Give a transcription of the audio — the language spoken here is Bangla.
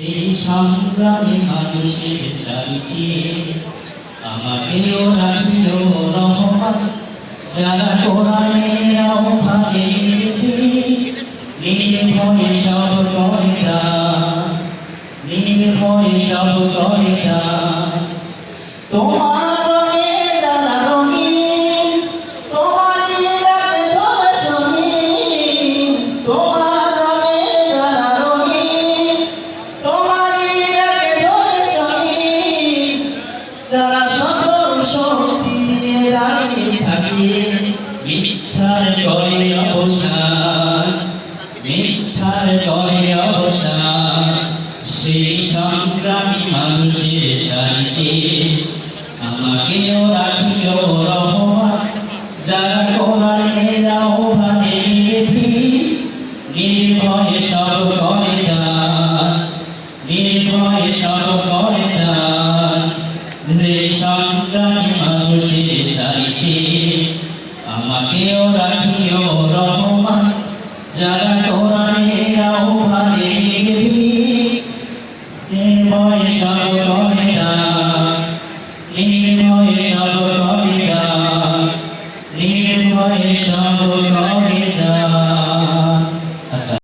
সেই সংগ্রামে মানুষের সারিতে আমাকেও রাখিল রহমান যারা কোরআনের আহ্বানে সব সব তোমার মিথ্যার করে অবসান, মিথ্যার করে অবসান, সেই সংগ্রামী মানুষের সারিতে আমাকেও রাখিও রহমান। যারা কোরআনের আহ্বানে নির্ভয়ে সব করে দান, নির্ভয়ে সব করে দান। যে সংগ্রামী মানুষের আমাকেও রাখিও রহমান, যারা কোরআনের আহ্বানে নির্ভয়ে সব দান নির্ভয়ে সব দান নির্ভয়ে সব দান